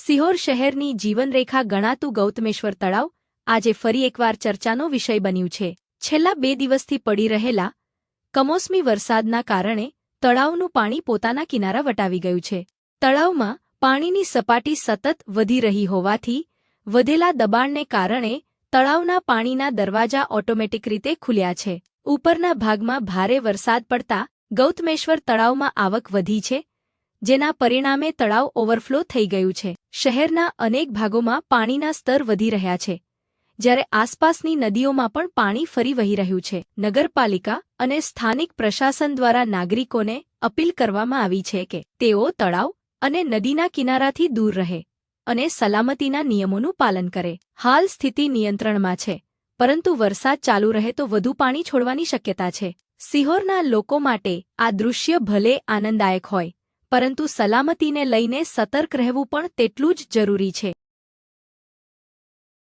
સિહોર શહેરની જીવનરેખા ગણાતું ગૌતમેશ્વર તળાવ આજે ફરી એકવાર ચર્ચાનો વિષય બન્યું છે. છેલ્લા બે દિવસથી પડી રહેલા કમોસમી વરસાદના કારણે તળાવનું પાણી પોતાના કિનારા વટાવી ગયું છે. તળાવમાં પાણીની સપાટી સતત વધી રહી હોવાથી વધેલા દબાણને કારણે તળાવના પાણીના દરવાજા ઓટોમેટિક રીતે ખુલ્યા છે. ઉપરના ભાગમાં ભારે વરસાદ પડતા ગૌતમેશ્વર તળાવમાં આવક વધી છે જેના પરિણામે તળાવ ઓવરફ્લો થઈ ગયું છે. શહેરના અનેક ભાગોમાં પાણીના સ્તર વધી રહ્યા છે. જ્યારે આસપાસની નદીઓમાં પણ પાણી ફરી વહી રહ્યું છે. નગરપાલિકા અને સ્થાનિક પ્રશાસન દ્વારા નાગરિકોને અપીલ કરવામાં આવી છે કે તેઓ તળાવ અને નદીના કિનારાથી દૂર રહે અને સલામતીના નિયમોનું પાલન કરે. હાલ સ્થિતિ નિયંત્રણમાં છે, પરંતુ વરસાદ ચાલુ રહે તો વધુ પાણી છોડવાની શક્યતા છે. સિહોરના લોકો માટે આ દૃશ્ય ભલે આનંદદાયક હોય પરંતુ સલામતીને લઈને સતર્ક રહેવું પણ તેટલું જ જરૂરી છે.